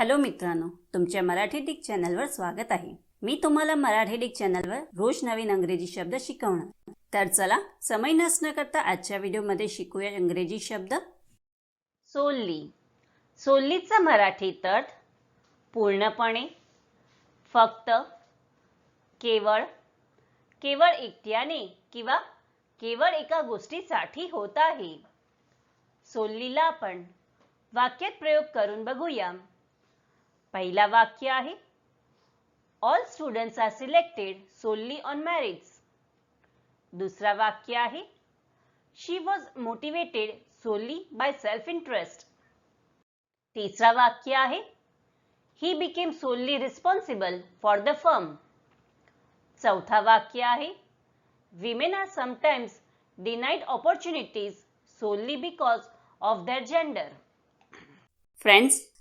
Hello मित्रांनो तुमच्या Marathi Dick चॅनलवर स्वागत आहे. मी तुम्हाला मराठी डिक चॅनलवर रोज नवीन अंग्रेजी शब्द शिकवणार. तर चला समय नसणं करता आजच्या व्हिडिओमध्ये शिकूया इंग्रजी शब्द. सोल्ली. सोल्लीचा मराठी अर्थ पूर्णपणे फक्त केवळ केवळ एकट्याने किंवा केवळ एका गोष्टीसाठी होत आहे. सोल्लीला आपण वाक्यात प्रयोग करून बघूया. पहिला वाक्य आहे all students are selected solely on merits दुसरा वाक्य आहे she was motivated solely by self interest तिसरा वाक्य आहे he became solely responsible for the firm चौथा वाक्य आहे women are sometimes denied opportunities solely because of their gender friends